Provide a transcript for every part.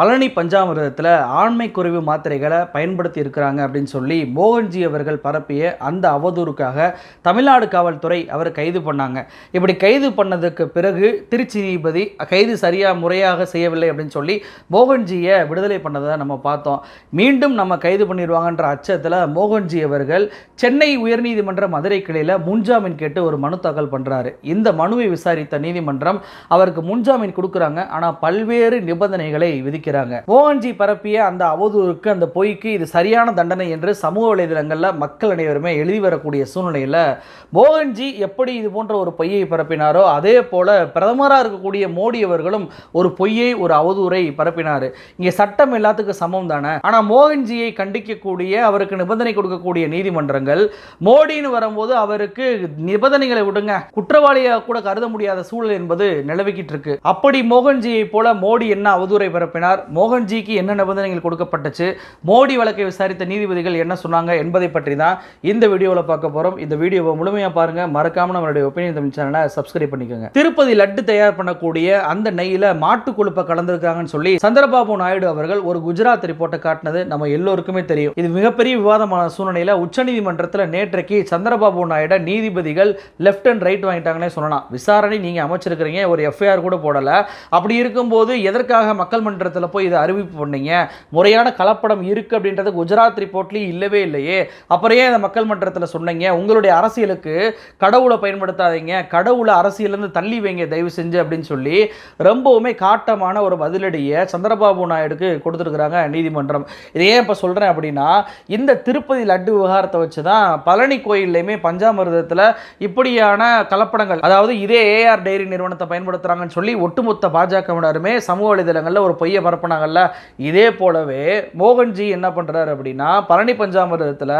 பழனி பஞ்சாமிரதத்தில் ஆண்மை குறைவு மாத்திரைகளை பயன்படுத்தி இருக்கிறாங்க அப்படின்னு சொல்லி மோகன்ஜி அவர்கள் பரப்பிய அந்த அவதூறுக்காக தமிழ்நாடு காவல்துறை அவர் கைது பண்ணாங்க. இப்படி கைது பண்ணதுக்கு பிறகு திருச்சி நீதிபதி கைது சரியாக முறையாக செய்யவில்லை அப்படின்னு சொல்லி மோகன்ஜியை விடுதலை பண்ணதை நம்ம பார்த்தோம். மீண்டும் நம்ம கைது பண்ணிடுவாங்கன்ற அச்சத்தில் மோகன்ஜி அவர்கள் சென்னை உயர்நீதிமன்ற மதுரை கிளையில் முன்ஜாமீன் கேட்டு ஒரு மனு தாக்கல் பண்ணுறாரு இந்த மனுவை விசாரித்த நீதிமன்றம் அவருக்கு முன்ஜாமீன் கொடுக்குறாங்க. ஆனால் பல்வேறு நிபந்தனைகளை விதிக்கிறாங்க மோகன்ஜி பரப்பிய அந்த அவதூறுக்கு அந்த பொய்க்கு இது சரியான தண்டனை என்று சமூக வலைதளங்களில் மக்கள் அனைவருமே எழுதி வரக்கூடிய சூழ்நிலையில் மோகன்ஜி எப்படி இது போன்ற ஒரு பொய்யை பரப்பினாரோ அதே போல பிரதமராக இருக்கக்கூடிய மோடி அவர்களும் ஒரு பொய்யை ஒரு அவதூறை பரப்பினார். இங்கே சட்டம் எல்லாத்துக்கும் சமம் தானே? ஆனால் மோகன்ஜியை கண்டிக்கக்கூடிய அவருக்கு நிபந்தனை கொடுக்கக்கூடிய நீதிமன்றங்கள் மோடின்னு வரும்போது அவருக்கு நிபந்தனைகளை விடுங்க. குற்றவாளியாக கூட கருத முடியாத சூழல் என்பது நிலவிக்கிட்டு இருக்கு. அப்படி மோகன்ஜியை போல மோடி என்ன அவதூறை பரப்பினார்? மோகன்ஜிக்கு என்ன நிபந்தனைகள் கொடுக்கப்பட்டுச்சு? மோடி வழக்கை விசாரித்த நீதிபதிகள் என்ன சொன்னாங்க என்பதை பற்றி தான் இந்த வீடியோவில் பார்க்க போகிறோம் இந்த வீடியோவை முழுமையாக பாருங்கள் மறக்காமல் நம்மளுடைய ஒப்பீனியன் தமிழ் சேனலை சப்ஸ்கிரைப் பண்ணிக்கோங்க. திருப்பதி லட்டு தயார் பண்ணக்கூடிய அந்த நெய்யில் மாட்டு கொழுப்பை கலந்துருக்காங்கன்னு சொல்லி சந்திரபாபு நாயுடு அவர்கள் ஒரு குஜராத் ரிப்போர்ட்டை காட்டினது நம்ம எல்லோருக்குமே தெரியும். இது மிகப்பெரிய விவாதமான சூழ்நிலையில் உச்சநீதிமன்றத்தில் நேற்றைக்கு சந்திரபாபு நாயுடு நீதிபதிகள் லெஃப்ட் அண்ட் ரைட் வாங்கிட்டாங்கன்னே சொல்லலாம். விசாரணை நீங்கள் அமைச்சிருக்கிறீங்க ஒரு எஃப்ஐஆர் கூட போடலை. அப்படி இருக்கும்போது எதற்காக மக்கள் மன்றத்தில் போய் இதை அறிவிப்பு பண்ணீங்க? முறையான கலப்படம் இருக்குது அப்படின்றது குஜராத் ரிப்போர்ட்லேயும் இல்லவே இல்லையே. அப்புறம் ஏன் மக்கள் மன்றத்தில் சொன்னீங்க? உங்களுடைய அரசியலுக்கு கடவுளை பயன்படுத்தாதீங்க. கடவுளை அரசியலேருந்து தள்ளி வைங்க தயவு செஞ்சு அப்படின்னு சொல்லி ரொம்பவுமே காட்டமான ஒரு பதிலடியை சந்திரபாபு நாயுடுக்கு கொடுத்துருக்குறாங்க நீதிமன்றம். இதை ஏன் இப்போ சொல்கிறேன் அப்படின்னா இந்த திருப்பதி லட்டு விவகாரத்தை வச்சு தான் பழனி கோயில்லையுமே பஞ்சாமிரதத்தில் இப்படியான கலப்படங்கள் அதாவது இதே ஏஆர் டைரி நிறுவனத்தை பயன்படுத்துகிறாங்கன்னு சொல்லி ஒட்டுமொத்த பாஜகவினருமே சமூக வலைதளங்களில் ஒரு பொய்யை பரப்புனாங்கல்ல இதே போலவே மோகன்ஜி என்ன பண்ணுறாரு அப்படின்னா பழனி பஞ்சாமிரதத்தில்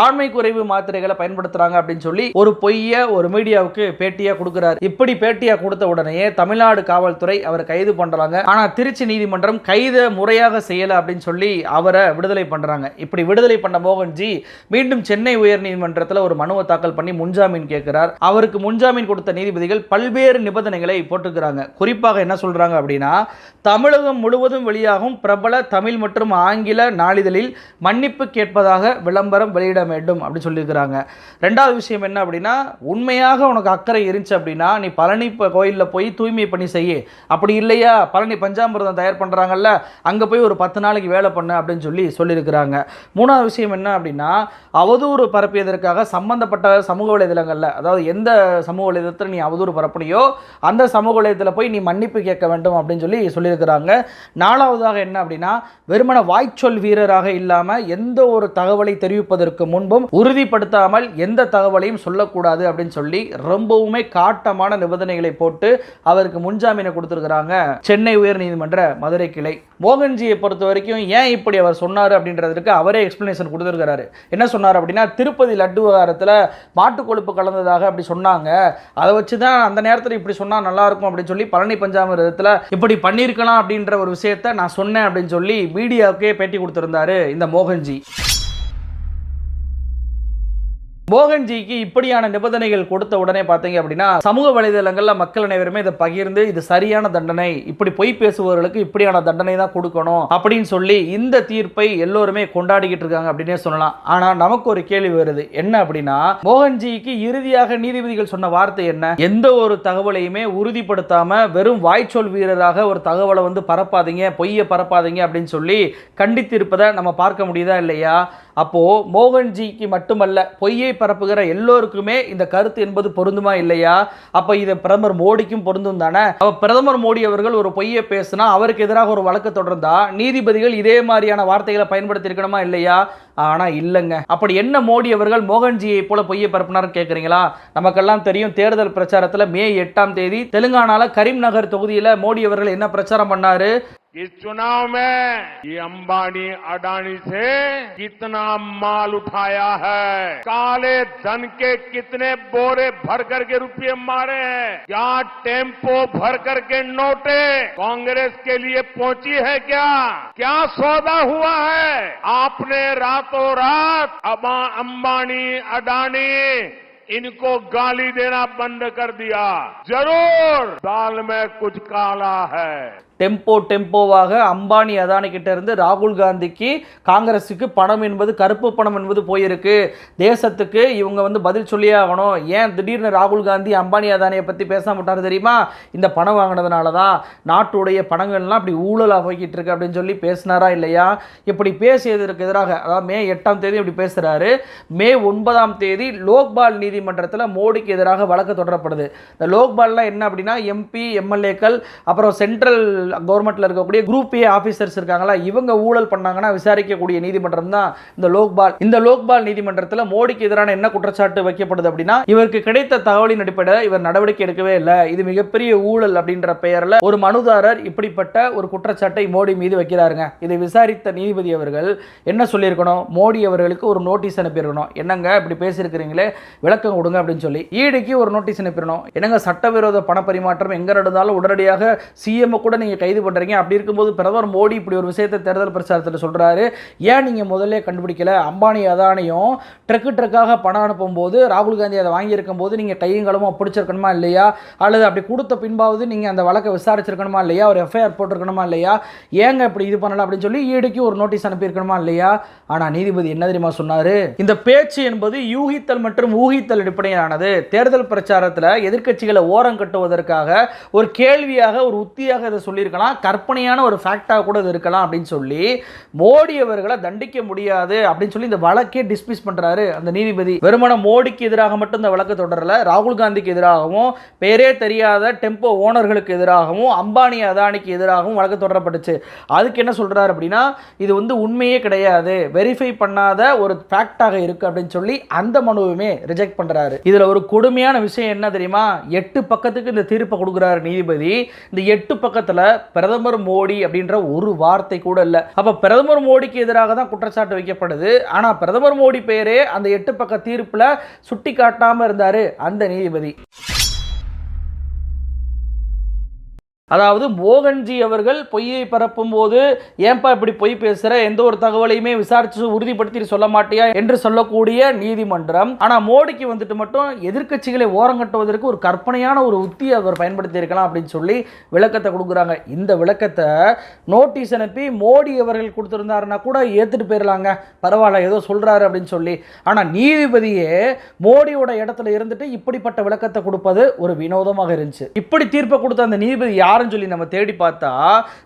ஆண்மை குறைவு மாத்திரைகளை பயன்படுத்துகிறாங்க அப்படின்னு சொல்லி ஒரு பொய்யை ஒரு மீடியாவுக்கு பேட்டியாக கொடுக்குறாரு. இப்படி பேட்டியாக கொடுத்த உடனே தமிழ்நாடு காவல்துறை அவரை கைது பண்ணுறாங்க ஆனால் திருச்சி நீதிமன்றம் கைதை முறையாக செய்யலை அப்படின்னு சொல்லி அவரை விடுதலை பண்ணுறாங்க இப்படி விடுதலை பண்ண மோகன்ஜி மீண்டும் சென்னை உயர்நீதிமன்றத்தில் ஒரு மனுவை தாக்கல் பண்ணி முன்ஜாமீன் கேட்கிறார். அவருக்கு முன்ஜாமீன் கொடுத்த நீதிபதிகள் பல்வேறு நிபந்தனைகளை போட்டுக்கிறாங்க. குறிப்பாக என்ன சொல்றாங்க அப்படின்னா தமிழகம் முழுவதும் வெளியாகும். பிரபல தமிழ் மற்றும் ஆங்கில நாளிதழில் மன்னிப்பு கேட்பதாக விளம்பரம் வெளியிட வேண்டும் அப்படின்னு சொல்லியிருக்கிறாங்க. ரெண்டாவது விஷயம் என்ன அப்படின்னா உண்மையாக உனக்கு அக்கறை இருந்துச்சு அப்படின்னா நீ பழனி கோயிலில் போய் தூய்மை பணி செய்ய. அப்படி இல்லையா? பழனி பஞ்சாமிரதம் தயார் பண்ணுறாங்கல்ல அங்கே போய் ஒரு பத்து நாளைக்கு வேலை பண்ணு அப்படின்னு சொல்லி சொல்லியிருக்கிறாங்க. மூணாவது விஷயம் என்ன அப்படின்னா அவதூறு பரப்பியதற்காக சம்பந்தப்பட்ட சமூக வலைதளங்களில் அதாவது எந்த சமூக வலைதளத்தில் நீ அவதூறு பரப்புனியோ அந்த சமூக வலைதளத்தில் போய் நீ மன்னிப்பு கேட்க வேண்டும் அப்படின்னு சொல்லி சொல்லியிருக்கிறாங்க. நாலாவதாக என்ன அப்படின்னா வெறுமன வாய்ச்சொல் வீரராக இல்லாமல் எந்த ஒரு தகவலை தெரிவிப்பதற்கு முன்பும் உறுதிப்படுத்தாமல் எந்த தகவலையும் சொல்லக்கூடாது அப்படின்னு சொல்லி ரொம்பவுமே காட்டமான நிபந்தனைகளை போட்டு அவருக்கு முன்ஜாமீனை கொடுத்துருக்குறாங்க சென்னை உயர்நீதிமன்ற மதுரை கிளை. மோகன்ஜியை பொறுத்த வரைக்கும் ஏன் இப்படி அவர் சொன்னார் அப்படின்றதுக்கு அவரே எக்ஸ்பிளனேஷன் கொடுத்துருக்கிறாரு. என்ன சொன்னார் அப்படின்னா திருப்பதி லட்டு விவகாரத்தில் மாட்டு கொழுப்பு கலந்ததாக அப்படி சொன்னாங்க. அதை வச்சு தான் அந்த நேரத்தில் இப்படி சொன்னால் நல்லாயிருக்கும் அப்படின்னு சொல்லி பழனி பஞ்சாமிரதத்தில் இப்படி பண்ணியிருக்கலாம் அப்படின்ற ஒரு விஷயத்த நான் சொன்னேன் அப்படின்னு சொல்லி மீடியாவுக்கே பேட்டி கொடுத்துருந்தாரு இந்த மோகன்ஜி. மோகன்ஜிக்கு இப்படியான நிபந்தனைகள் கொடுத்த உடனே பார்த்தீங்க அப்படின்னா சமூக வலைதளங்களில் மக்கள் அனைவருமே இதை பகிர்ந்து இது சரியான தண்டனை இப்படி பொய் பேசுபவர்களுக்கு இப்படியான தண்டனை தான் கொடுக்கணும் அப்படின்னு சொல்லி இந்த தீர்ப்பை எல்லோருமே கொண்டாடிக்கிட்டு இருக்காங்க அப்படின்னே சொல்லலாம். ஆனால் நமக்கு ஒரு கேள்வி வருது. என்ன அப்படின்னா மோகன்ஜிக்கு இறுதியாக நீதிபதிகள் சொன்ன வார்த்தை என்ன? எந்த ஒரு தகவலையுமே உறுதிப்படுத்தாம வெறும் வாய்ச்சொல் வீரராக ஒரு தகவலை வந்து பரப்பாதீங்க பொய்யை பரப்பாதீங்க அப்படின்னு சொல்லி கண்டித்து இருப்பதை நம்ம பார்க்க முடியுதா இல்லையா? அப்போது மோகன்ஜிக்கு மட்டுமல்ல பொய்யை பரப்புகிற எல்லோருக்குமே இந்த கருத்து என்பது பொருந்துமா இல்லையா? அப்போ இது பிரதமர் மோடிக்கும் பொருந்தும் தானே? அப்போ பிரதமர் மோடி அவர்கள் ஒரு பொய்யை பேசினா அவருக்கு எதிராக ஒரு வழக்கு தொடர்ந்தா நீதிபதிகள் இதே மாதிரியான வார்த்தைகளை பயன்படுத்தி இருக்கணுமா இல்லையா? ஆனால் இல்லைங்க. அப்படி என்ன மோடி அவர்கள் மோகன்ஜியை போல பொய்யை பரப்புனார் கேட்குறீங்களா நமக்கெல்லாம் தெரியும் தேர்தல் பிரச்சாரத்தில் மே எட்டாம் தேதி தெலுங்கானால கரீம் நகர் மோடி அவர்கள் என்ன பிரச்சாரம் பண்ணார்? इस चुनाव में ये अंबानी, अडानी से कितना माल उठाया है? काले धन के कितने बोरे भर करके रुपये मारे हैं? क्या टेंपो भर करके नोटे कांग्रेस के लिए पहुँची है क्या? क्या सौदा हुआ है? आपने रातों रात अबा अंबानी, अडानी इनको गाली देना बंद कर दिया। ज़रूर! दाल में कुछ काला है। டெம்போ டெம்போவாக அம்பானி அதானி கிட்ட இருந்து ராகுல் காந்திக்கு காங்கிரஸுக்கு பணம் என்பது கருப்பு பணம் என்பது போயிருக்கு. தேசத்துக்கு இவங்க வந்து பதில் சொல்லியே ஆகணும். ஏன் திடீர்னு ராகுல் காந்தி அம்பானி அதானியை பற்றி பேச மாட்டாரு தெரியுமா? இந்த பணம் வாங்கினதுனால தான் நாட்டுடைய பணங்கள்லாம் அப்படி ஊழலாக போய்கிட்டு இருக்கு அப்படின்னு சொல்லி பேசினாரா இல்லையா? இப்படி பேசியதற்கு எதிராக அதாவது மே எட்டாம் தேதி இப்படி பேசுகிறாரு மே ஒன்பதாம் தேதி லோக்பால் நீதிமன்றத்தில் மோடிக்கு எதிராக வழக்கு தொடரப்படுது. இந்த லோக்பால்லாம் என்ன அப்படின்னா எம்பி எம்எல்ஏக்கள் அப்புறம் சென்ட்ரல் கவர்மெண்ட்டில் இருக்கக்கூடிய குரூப் ஏ ஆஃபீஸர்ஸ் இருக்காங்களா இவங்க ஊழல் பண்ணாங்கன்னா விசாரிக்கக்கூடிய நீதிமன்றம் தான் இந்த லோக்பால். இந்த லோக்பால் நீதிமன்றத்தில் மோடிக்கு எதிரான என்ன குற்றச்சாட்டு வைக்கப்படுது அப்படின்னா இவருக்கு கிடைத்த தகவலின் அடிப்படையில் இவர் நடவடிக்கை எடுக்கவே இல்லை. இது மிகப்பெரிய ஊழல் அப்படின்ற பெயரில் ஒரு மனுதாரர் இப்படிப்பட்ட ஒரு குற்றச்சாட்டை மோடி மீது வைக்கிறாருங்க. இதை விசாரித்த நீதிபதி அவர்கள் என்ன சொல்லியிருக்கணும்? மோடி அவர்களுக்கு ஒரு நோட்டீஸ் அனுப்பியிருக்கணும். என்னங்க இப்படி பேசியிருக்கிறீங்களே? விளக்கம் கொடுங்க அப்படின்னு சொல்லி ஈடிக்கு ஒரு நோட்டீஸ் அனுப்பிடணும் என்னங்க சட்டவிரோத பண பரிமாற்றம் எங்க நடந்தாலும் உடனடியாக சிஎம் கூட நீங்க கைது பண்றீங்க. அப்படி இருக்கும்போது பிரதமர் மோடி இப்படி ஒரு விஷயத்தை தேர்தல் பிரச்சாரத்தில் சொல்றாரு. ஏன் நீங்க முதல்ல கண்டுபிடிக்கல? அம்பானி அதானியும் ட்ரக்கு ட்ரக்காக பணம் அனுப்பும்போது ராகுல் காந்தி அதை வாங்கியிருக்கும் போது நீங்க கையும் பிடிச்சிருக்கணுமா இல்லையா? அல்லது அப்படி கொடுத்த பின்பாவது நீங்க அந்த வழக்கை விசாரிச்சிருக்கணுமா இல்லையா? ஒரு எஃப்ஐஆர் போட்டிருக்கணுமா இல்லையா? ஏங்க இப்படி இது பண்ணலாம் அப்படின்னு சொல்லி ஈடுக்கு ஒரு நோட்டீஸ் அனுப்பியிருக்கணுமா இல்லையா? ஆனா நீதிபதி என்ன தெரியுமா சொன்னாரு? இந்த பேச்சு என்பது யூகித்தல் மற்றும் ஊகித்தல் அடிப்படையிலானது. தேர்தல் பிரச்சாரத்தில் எதிர்க்கட்சிகளை ஓரம் கட்டுவதற்காக ஒரு கேள்வியாக ஒரு உத்தியாக இதை சொல்லியிருக்கலாம் கற்பனையான ஒரு ஃபேக்டாக கூட இது இருக்கலாம் அப்படின்னு சொல்லி மோடி அவர்களை தண்டிக்க முடியாது அப்படின்னு சொல்லி இந்த வழக்கே டிஸ்மிஸ் பண்ணுறாரு அந்த நீதிபதி. வெறுமன மோடிக்கு எதிராக மட்டும் இந்த வழக்கு தொடரல ராகுல் காந்திக்கு எதிராகவும் பேரே தெரியாத டெம்போ ஓனர்களுக்கு எதிராகவும் அம்பானி அதானிக்கு எதிராகவும் வழக்கு தொடரப்பட்டுச்சு. அதுக்கு என்ன சொல்கிறார் அப்படின்னா இது வந்து உண்மையே கிடையாது வெரிஃபை பண்ணாத ஒரு ஃபேக்டாக இருக்கு அப்படின்னு சொல்லி அந்த மனுவுமே ரிஜெக்ட் பண்ணுறாரு இதில் ஒரு கொடுமையான விஷயம் என்ன தெரியுமா? எட்டு பக்கத்துக்கு இந்த தீர்ப்பை கொடுக்குறாரு நீதிபதி. இந்த எட்டு பக்கத்தில் பிரதமர் மோடி அப்படின்ற ஒரு வார்த்தை கூட இல்லை. அப்ப பிரதமர் மோடிக்கு எதிராக தான் குற்றச்சாட்டு வைக்கப்படுது. ஆனா பிரதமர் மோடி பேரே அந்த எட்டு பக்க தீர்ப்புல சுட்டி காட்டாம இருந்தாரு அந்த நீதிபதி. அதாவது மோகன்ஜி அவர்கள் பொய்யை பரப்பும் போது ஏன்பா இப்படி பொய் பேசுகிற எந்த ஒரு தகவலையுமே விசாரித்து உறுதிப்படுத்தி சொல்ல மாட்டியா? என்று சொல்லக்கூடிய நீதிமன்றம் ஆனால் மோடிக்கு வந்துட்டு மட்டும் எதிர்க்கட்சிகளை ஓரங்கட்டுவதற்கு ஒரு கற்பனையான ஒரு உத்தியை அவர் பயன்படுத்தி இருக்கலாம் அப்படின்னு சொல்லி விளக்கத்தை கொடுக்குறாங்க. இந்த விளக்கத்தை நோட்டீஸ் அனுப்பி மோடி அவர்கள் கொடுத்துருந்தாருன்னா கூட ஏற்றுட்டு போயிடலாங்க பரவாயில்ல ஏதோ சொல்கிறாரு அப்படின்னு சொல்லி. ஆனால் நீதிபதியே மோடியோட இடத்துல இருந்துட்டு இப்படிப்பட்ட விளக்கத்தை கொடுப்பது ஒரு வினோதமாக இருந்துச்சு. இப்படி தீர்ப்பை கொடுத்த அந்த நீதிபதி யார்? யாருன்னு சொல்லி நம்ம தேடி பார்த்தா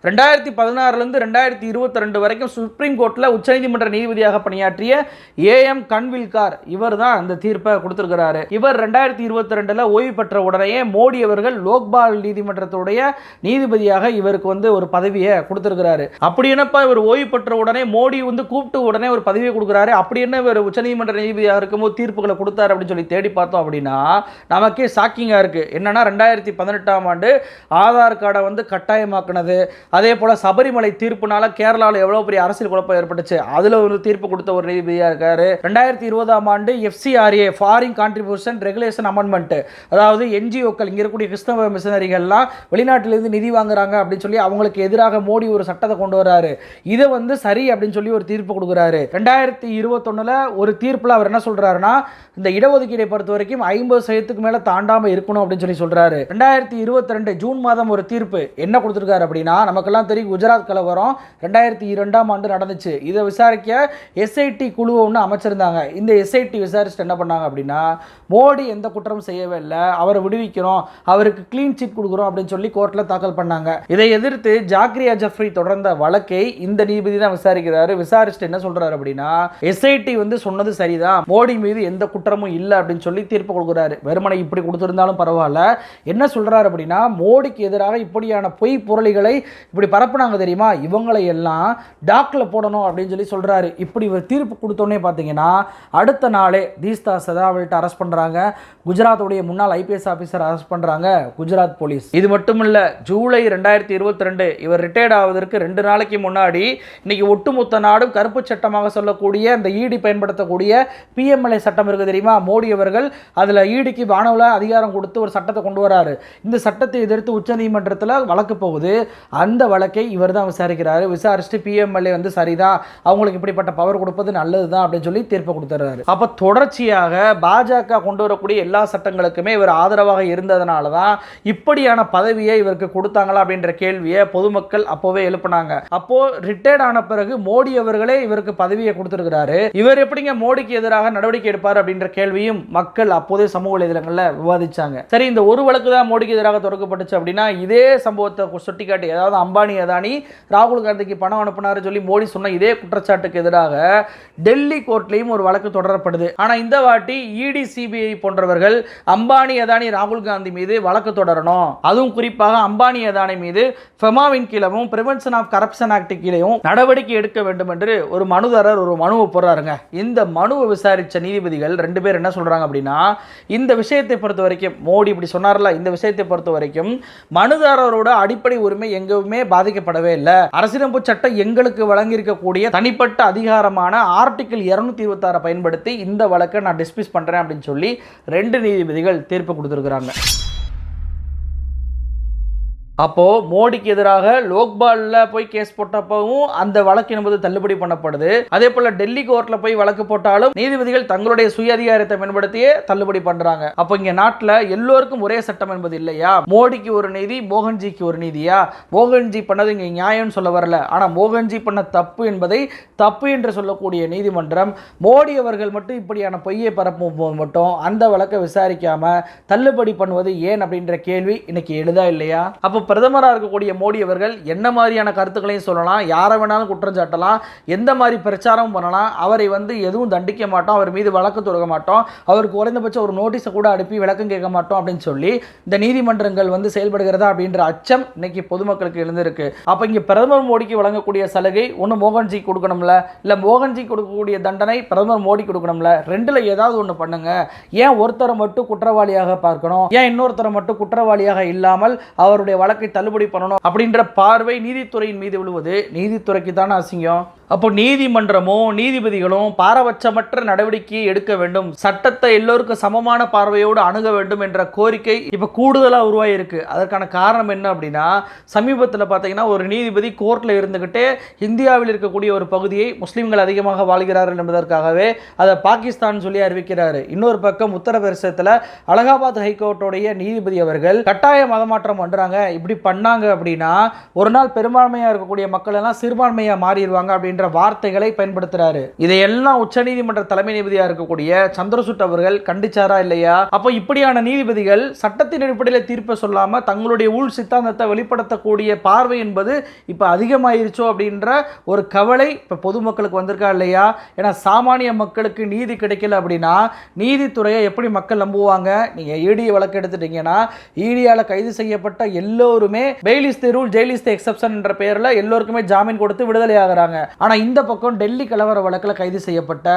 ரெண்டாயிரத்தி பதினாறுலேருந்து ரெண்டாயிரத்தி இருபத்தி ரெண்டு வரைக்கும் சுப்ரீம் கோர்ட்டில் உச்சநீதிமன்ற நீதிபதியாக பணியாற்றிய ஏஎம் கன்வில்கார் இவர் தான் அந்த தீர்ப்பை கொடுத்துருக்கிறாரு. இவர் ரெண்டாயிரத்தி இருபத்தி ரெண்டில் ஓய்வு பெற்ற உடனே மோடி அவர்கள் லோக்பால் நீதிமன்றத்துடைய நீதிபதியாக இவருக்கு வந்து ஒரு பதவியை கொடுத்துருக்கிறாரு. அப்படி என்னப்பா இவர் ஓய்வு பெற்ற உடனே மோடி வந்து கூப்பிட்டு உடனே ஒரு பதவியை கொடுக்குறாரு? அப்படி என்ன இவர் உச்சநீதிமன்ற நீதிபதியாக இருக்கும்போது தீர்ப்புகளை கொடுத்தாரு அப்படின்னு சொல்லி தேடி பார்த்தோம் அப்படின்னா நமக்கே ஷாக்கிங்காக இருக்குது என்னென்னா ரெண்டாயிரத்தி பதினெட்டாம் ஆண்டு ஆதார் கார்டை வந்து கட்டாயமாக்குனது. அதே போல் சபரிமலை தீர்ப்புனால கேரளாவில் எவ்வளோ பெரிய அரசியல் குழப்பம் ஏற்பட்டுச்சு. அதில் ஒரு தீர்ப்பு கொடுத்த ஒரு நீதிபதியாக இருக்கார். ரெண்டாயிரத்தி இருபதாம் ஆண்டு FCRA foreign contribution regulation amendment அதாவது என்ஜிஓக்கள் இங்கே இருக்கக்கூடிய கிறிஸ்தவ மிஷனரிகள்லாம் வெளிநாட்டிலிருந்து நிதி வாங்குறாங்க அப்படின்னு சொல்லி அவங்களுக்கு எதிராக மோடி ஒரு சட்டத்தை கொண்டு வர்றாரு இதை வந்து சரி அப்படின்னு சொல்லி ஒரு தீர்ப்பு கொடுக்குறாரு. ரெண்டாயிரத்தி இருபத்தொன்னில் ஒரு தீர்ப்பில் அவர் என்ன சொல்கிறாருன்னா இந்த இடஒதுக்கீடை பொறுத்த வரைக்கும் ஐம்பது சதவீதத்துக்கு மேலே தாண்டாமல் இருக்கணும் அப்படின்னு சொல்லி சொல்கிறாரு ரெண்டாயிரத்தி இருபத்தி ரெண்டு ஜூன் மாதம் ஒரு தீர்ப்பு என்ன கொடுத்துருக்காரு அப்படின்னா நமக்கெல்லாம் தெரியும் குஜராத் கலவரம் ரெண்டாயிரத்தி இரண்டாம் ஆண்டு நடந்துச்சு. இதை விசாரிக்க எஸ்ஐடி குழுவை ஒன்று அமைச்சிருந்தாங்க. இந்த எஸ்ஐடி விசாரிச்சுட்டு என்ன பண்ணாங்க அப்படின்னா மோடி எந்த குற்றமும் செய்யவே இல்லை. அவரை விடுவிக்கிறோம். அவருக்கு க்ளீன் சிட் கொடுக்குறோம் அப்படின்னு சொல்லி கோர்ட்டில் தாக்கல் பண்ணாங்க. இதை எதிர்த்து ஜாக்ரியா ஜஃப்ரி தொடர்ந்த வழக்கை இந்த நீதிபதி தான் விசாரிக்கிறாரு. விசாரிச்சுட்டு என்ன சொல்கிறாரு அப்படின்னா எஸ்ஐடி வந்து சொன்னது சரிதான். மோடி மீது எந்த குற்றமும் இல்லை அப்படின்னு சொல்லி தீர்ப்பு கொடுக்குறாரு. வெறுமனை இப்படி கொடுத்துருந்தாலும் பரவாயில்ல. என்ன சொல்கிறாரு அப்படின்னா மோடிக்கு எதிராக இப்படியான பொய் புரளிகளை இப்படி பரப்புனாங்க தெரியுமா? இவங்களை எல்லாம் டாக்கில் போடணும் அப்படின்னு சொல்லி சொல்றாரு. இப்படி ஒரு தீர்ப்பு கொடுத்தோன்னே பார்த்தீங்கன்னா அடுத்த நாளே தீஸ்தா சதாவல்ட்ட அரெஸ்ட் பண்றாங்க. குஜராத்துடைய முன்னாள் ஐபிஎஸ் ஆஃபீஸர் அரெஸ்ட் பண்றாங்க. குஜராத் போலீஸ். இது மட்டுமில்ல ஜூலை ரெண்டாயிரத்தி இருபத்தி ரெண்டு இவர் ரிட்டையர்ட் ஆவதற்கு ரெண்டு நாளைக்கு முன்னாடி இன்னைக்கு ஒட்டுமொத்த நாடும் கருப்பு சட்டமாக சொல்லக்கூடிய அந்த ஈடி பயன்படுத்தக்கூடிய பிஎம்எல்ஏ சட்டம் இருக்குது தெரியுமா? மோடி அவர்கள் அதில் ஈடிக்கு வானவில் அதிகாரம் கொடுத்து ஒரு சட்டத்தை கொண்டு வராரு. இந்த சட்டத்தை எதிர்த்து உச்சநீதிமன்ற நீதிமன்றத்தில் வழக்கு போகுது. அந்த வழக்கை இவர் தான் விசாரிக்கிறாரு. விசாரிச்சுட்டு பிஎம்எல்ஏ வந்து சரிதான் அவங்களுக்கு இப்படிப்பட்ட பவர் கொடுப்பது நல்லது தான் அப்படின்னு சொல்லி தீர்ப்பு கொடுத்துறாரு. அப்போ தொடர்ச்சியாக பாஜக கொண்டு வரக்கூடிய எல்லா சட்டங்களுக்குமே இவர் ஆதரவாக இருந்ததுனால தான் இப்படியான பதவியை இவருக்கு கொடுத்தாங்களா அப்படின்ற கேள்வியை பொதுமக்கள் அப்போவே எழுப்பினாங்க. அப்போ ரிட்டையர்ட் ஆன பிறகு மோடி அவர்களே இவருக்கு பதவியை கொடுத்திருக்கிறாரு. இவர் எப்படிங்க மோடிக்கு எதிராக நடவடிக்கை எடுப்பார் அப்படின்ற கேள்வியும் மக்கள் அப்போதே சமூக வலைதளங்களில் விவாதிச்சாங்க. சரி இந்த ஒரு வழக்கு தான் மோடிக்கு எதிராக தொடக்கப்பட்டுச்சு அப்படின்னா இதே சம்பவத்தை சுட்டிக்காட்டி அதாவது அம்பானி அதானி ராகுல் காந்திக்கு பணம் அனுப்புனாரு சொல்லி மோடி சொன்ன இதே குற்றச்சாட்டுக்கு எதிராக டெல்லி கோர்ட்லேயும் ஒரு வழக்கு தொடரப்படுது. ஆனால் இந்த வாட்டி இடி சிபிஐ போன்றவர்கள் அம்பானி அதானி ராகுல் காந்தி மீது வழக்கு தொடரணும். அதுவும் குறிப்பாக அம்பானி அதானி மீது ஃபெமாவின் கீழவும் பிரிவென்ஷன் ஆஃப் கரப்ஷன் ஆக்ட் கீழேயும் நடவடிக்கை எடுக்க வேண்டும் என்று ஒரு மனுதாரர் ஒரு மனுவை போடுறாருங்க. இந்த மனுவை விசாரித்த நீதிபதிகள் ரெண்டு பேர் என்ன சொல்றாங்க அப்படின்னா இந்த விஷயத்தை பொறுத்த வரைக்கும் மோடி இப்படி சொன்னார்ல இந்த விஷயத்தை பொறுத்த வரைக்கும் மனுத மனுதாரரோட அடிப்படை உரிமை எங்குமே பாதிக்கப்படவே இல்லை. அரசியலமைப்பு சட்டம் எங்களுக்கு வழங்கியிருக்கக்கூடிய தனிப்பட்ட அதிகாரமான ஆர்டிகிள் இருநூத்தி இருபத்தாறு பயன்படுத்தி இந்த வழக்கை நான் டிஸ்மிஸ் பண்றேன் அப்படின்னு சொல்லி ரெண்டு நீதிபதிகள் தீர்ப்பு கொடுத்துருக்குறாங்க. அப்போது மோடிக்கு எதிராக லோக்பாலில் போய் கேஸ் போட்டப்பவும் அந்த வழக்கு என்பது தள்ளுபடி பண்ணப்படுது. அதே போல் டெல்லி கோர்ட்டில் போய் வழக்கு போட்டாலும் நீதிபதிகள் தங்களுடைய சுய அதிகாரத்தை மேம்படுத்தியே தள்ளுபடி பண்ணுறாங்க அப்போ இங்கே நாட்டில் எல்லோருக்கும் ஒரே சட்டம் என்பது இல்லையா? மோடிக்கு ஒரு நீதி மோகன்ஜிக்கு ஒரு நீதியா? மோகன்ஜி பண்ணது இங்கே நியாயம்னு சொல்ல வரல. ஆனால் மோகன்ஜி பண்ண தப்பு என்பதை தப்பு என்று சொல்லக்கூடிய நீதிமன்றம் மோடி அவர்கள் மட்டும் இப்படியான பொய்யை பரப்பும் போது மட்டும் அந்த வழக்கை விசாரிக்காமல் தள்ளுபடி பண்ணுவது ஏன் அப்படின்ற கேள்வி இன்னைக்கு எழுதா இல்லையா? அப்போ பிரதமராக இருக்கக்கூடிய மோடி அவர்கள் என்ன மாதிரியான கருத்துக்களையும் சொல்லலாம் யாரை வேணாலும் குற்றம் சாட்டலாம் எந்த மாதிரி பிரச்சாரம் பண்ணலாம் அவரை வந்து எதுவும் தண்டிக்க மாட்டோம் அவர் மீது வழக்கு தொடங்க மாட்டோம் அவருக்கு குறைந்தபட்சம் ஒரு நோட்டீஸை கூட அனுப்பி விளக்கம் கேட்க மாட்டோம் அப்படின்னு சொல்லி இந்த நீதிமன்றங்கள் வந்து செயல்படுகிறதா அப்படின்ற அச்சம் இன்னைக்கு பொதுமக்களுக்கு எழுந்திருக்கு. அப்போ இங்கே பிரதமர் மோடிக்கு வழங்கக்கூடிய சலுகை ஒன்று மோகன்ஜி கொடுக்கணும்ல? இல்லை மோகன்ஜி கொடுக்கக்கூடிய தண்டனை பிரதமர் மோடி கொடுக்கணும்ல? ரெண்டில் ஏதாவது ஒன்று பண்ணுங்க. ஏன் ஒருத்தரை மட்டும் குற்றவாளியாக பார்க்கணும்? ஏன் இன்னொருத்தரை மட்டும் குற்றவாளியாக இல்லாமல் அவருடைய வழக்கு தள்ளுபடி பண்ணணும் அப்படின்ற பார்வை நீதித்துறையின் மீது விழுவது. நீதித்துறைக்கு தானே அசிங்கம்? அப்போ நீதிமன்றமோ நீதிபதிகளும் பாரபட்சமற்ற நடவடிக்கையை எடுக்க வேண்டும். சட்டத்தை எல்லோருக்கும் சமமான பார்வையோடு அணுக வேண்டும் என்ற கோரிக்கை இப்போ கூடுதலாக உருவாகிருக்கு அதற்கான காரணம் என்ன அப்படின்னா சமீபத்தில் பார்த்தீங்கன்னா ஒரு நீதிபதி கோர்ட்டில் இருந்துக்கிட்டே இந்தியாவில் இருக்கக்கூடிய ஒரு பகுதியை முஸ்லீம்கள் அதிகமாக வாழ்கிறார்கள் என்பதற்காகவே அதை பாகிஸ்தான் சொல்லி அறிவிக்கிறார். இன்னொரு பக்கம் உத்தரப்பிரதேசத்தில் அலகாபாத் ஹைகோர்ட்டுடைய நீதிபதி அவர்கள் கட்டாய மதமாற்றம் பண்ணுறாங்க இப்படி பண்ணாங்க அப்படின்னா ஒரு நாள் பெரும்பான்மையாக இருக்கக்கூடிய மக்கள் எல்லாம் சிறுபான்மையாக மாறிடுவாங்க அப்படின்னு அப்படின்ற வார்த்தைகளை பயன்படுத்துறாரு. இதையெல்லாம் உச்சநீதிமன்ற தலைமை நீதிபதியா இருக்கக்கூடிய சந்திரசூட் அவர்கள் கண்டிச்சாரா இல்லையா? அப்போ இப்படியான நீதிபதிகள் சட்டத்தின் அடிப்படையில் தீர்ப்பை சொல்லாம தங்களுடைய உள் சித்தாந்தத்தை வெளிப்படுத்தக்கூடிய பார்வை என்பது இப்போ அதிகமாயிருச்சோ அப்படின்ற ஒரு கவலை இப்போ பொதுமக்களுக்கு வந்திருக்கா இல்லையா? ஏன்னா சாமானிய மக்களுக்கு நீதி கிடைக்கல அப்படின்னா நீதித்துறையை எப்படி மக்கள் நம்புவாங்க? நீங்கள் இடி வழக்கு எடுத்துட்டீங்கன்னா ஈடியால் கைது செய்யப்பட்ட எல்லோருமே பெயிலிஸ் தி ரூல் ஜெயிலிஸ் தி எக்ஸப்ஷன் என்ற பெயரில் எல்லோருக்குமே ஜாமீன் கொடுத்து விடுதலை ஆகிறாங்க ஆனால் இந்த பக்கம் டெல்லி கலவர வழக்கில் கைது செய்யப்பட்ட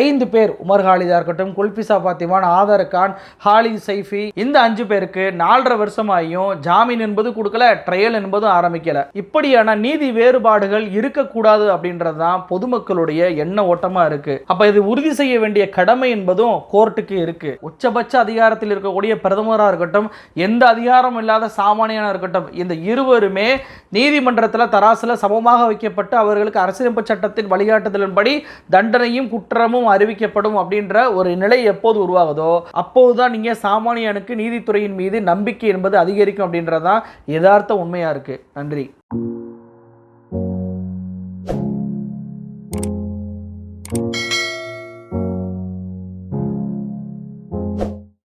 ஐந்து பேர். உமர் ஹாலிதா இருக்கட்டும் குல்பிசா பாத்திமான் ஆதர் கான் ஹாலித் சைஃபி இந்த அஞ்சு பேருக்கு நாலரை வருஷமாயும் ஜாமீன் என்பது கொடுக்கல ட்ரையல் என்பதும் ஆரம்பிக்கல. இப்படியான நீதி வேறுபாடுகள் இருக்கக்கூடாது அப்படின்றது தான் பொதுமக்களுடைய எண்ண ஓட்டமா இருக்கு. அப்ப இது உறுதி செய்ய வேண்டிய கடமை என்பதும் கோர்ட்டுக்கு இருக்கு. உச்சபட்ச அதிகாரத்தில் இருக்கக்கூடிய பிரதமராக இருக்கட்டும் எந்த அதிகாரம் இல்லாத சாமானியனாக இருக்கட்டும் இந்த இருவருமே நீதிமன்றத்தில் தராசில் சமமாக வைக்கப்பட்டு அவர்களுக்கு அரசியலமைப்பு சட்டத்தின் வழிகாட்டுதலின்படி தண்டனையும் குற்றமும் அறிவிக்கப்படும் அப்படின்ற ஒரு நிலை எப்போது உருவாகுதோ அப்போதுதான் நீங்க சாமானியனுக்கு நீதித்துறையின் மீது நம்பிக்கை என்பது அதிகரிக்கும் அப்படின்றதான் யதார்த்த உண்மையா இருக்கு. நன்றி.